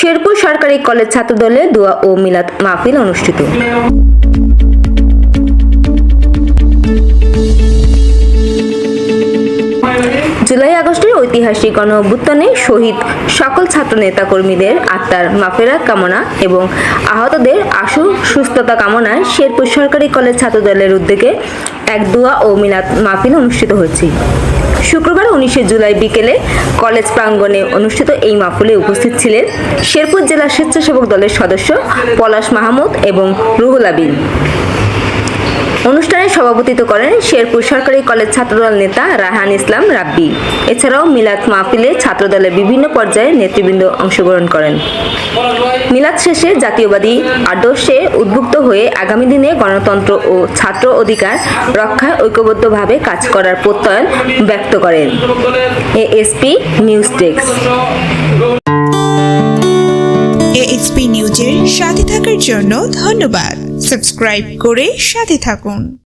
শেরপুর সরকারি কলেজ ছাত্রদলে দোয়া ও মিলাদ মাহফিল অনুষ্ঠিত। জুলাই আগস্টের ঐতিহাসিক গণ অভ্যুত্থানে শহীদ সকল ছাত্র নেতা কর্মীদের আত্মার মাফেরাত কামনা এবং আহতদের আশু সুস্থতা কামনায় শেরপুর সরকারি কলেজ ছাত্রদলের উদ্যোগে এক দোয়া ও মিলাদ মাহফিল অনুষ্ঠিত হয়েছে। শুক্রবার উনিশে জুলাই বিকেলে কলেজ প্রাঙ্গণে অনুষ্ঠিত এই মাহফিলে উপস্থিত ছিলেন শেরপুর জেলা স্বেচ্ছাসেবক দলের সদস্য পলাশ মাহমুদ এবং রুহুল আবিন। অনুষ্ঠানে সভাপতিত্ব করেন শেরপুর সরকারি কলেজ ছাত্রদল নেতা রাহান ইসলাম রাব্বি। এছাড়াও মিলাদ মাহফিলে ছাত্রদলের বিভিন্ন পর্যায়ে নেতৃবৃন্দ অংশগ্রহণ করেন। মিলাদ শেষে জাতীয়বাদী আদর্শে উদ্বুদ্ধ হয়ে আগামী দিনে গণতন্ত্র ও ছাত্র অধিকার রক্ষায় ঐক্যবদ্ধভাবে কাজ করার প্রত্যয়ন ব্যক্ত করেন। ASP news desk. এএসপি নিউজের সাথে থাকার জন্য ধন্যবাদ। সাবস্ক্রাইব করে সাথে থাকুন।